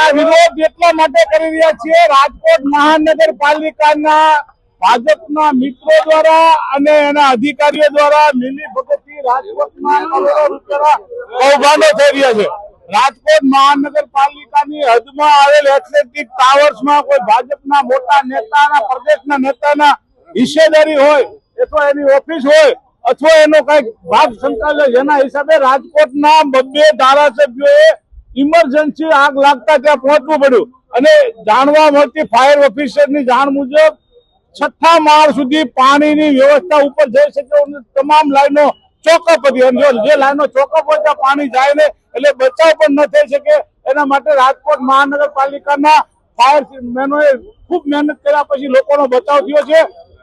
આ વિરોધ એટલા માટે કરી રહ્યા છીએ, રાજકોટ મહાનગરપાલિકાના ભાજપના મિત્રો દ્વારા અને એના અધિકારીઓ દ્વારા મિલી ભગતથી રાજકોટમાં થઈ રહ્યા છે. રાજકોટ મહાનગરપાલિકાની હદમાં આવેલ એથ્લેટિક ટાવર્સમાં કોઈ ભાજપના મોટા નેતાના, પ્રદેશના નેતાના હિસ્સેદારી હોય અથવા એની ઓફિસ હોય, અથવા એનો કંઈક ભાગ સંચાલે એના હિસાબે રાજકોટના બબ્બે ધારાસભ્યોએ ઇમરજન્સી આગ લાગતા ત્યાં પહોંચવું પડ્યું. અને જાણવા મળતી ફાયર ઓફિસરની જાણ મુજબ છઠ્ઠા માળ સુધી પાણીની વ્યવસ્થા ઉપર જઈ શકે તમામ લાઈનો ચોકઅપ હતી. અને જે લાઈનો ચોકઅપ હોય ત્યાં પાણી જાય ને એટલે બચાવ પણ ન થઈ શકે. એના માટે રાજકોટ મહાનગરપાલિકાના ફાયર મેનોએ ખૂબ મહેનત કર્યા પછી લોકોનો બચાવ થયો છે.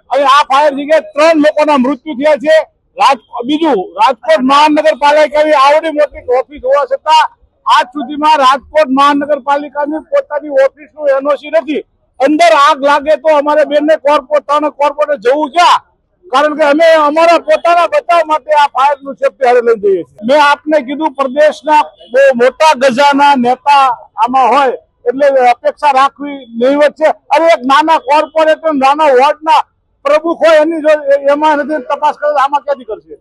અને આ ફાયર જગ્યાએ ત્રણ લોકોના મૃત્યુ થયા છે. બીજું, રાજકોટ મહાનગરપાલિકાની આવડી મોટી ઓફિસ હોવા છતાં આજ સુધીમાં રાજકોટ મહાનગરપાલિકાની પોતાની ઓફિસનું એનઓસી નથી. અંદર આગ લાગે તો અમારે બેનને પોતાના કોર્પોરેટ જવું ક્યાં? કારણ કે અમે અમારા પોતાના બચાવ માટે આ ફાયરનું સેફ્ટી હારે લઈ જઈએ છીએ. મેં આપને કીધું પ્રદેશના બહુ મોટા ગજાના નેતા આમાં હોય, એટલે અપેક્ષા રાખવી નહીવત છે. અરે એક નાના કોર્પોરેટર નાના વોર્ડના પ્રમુખ હોય એની એમાં નથી તપાસ કરે આમાં ક્યાંથી કરશે?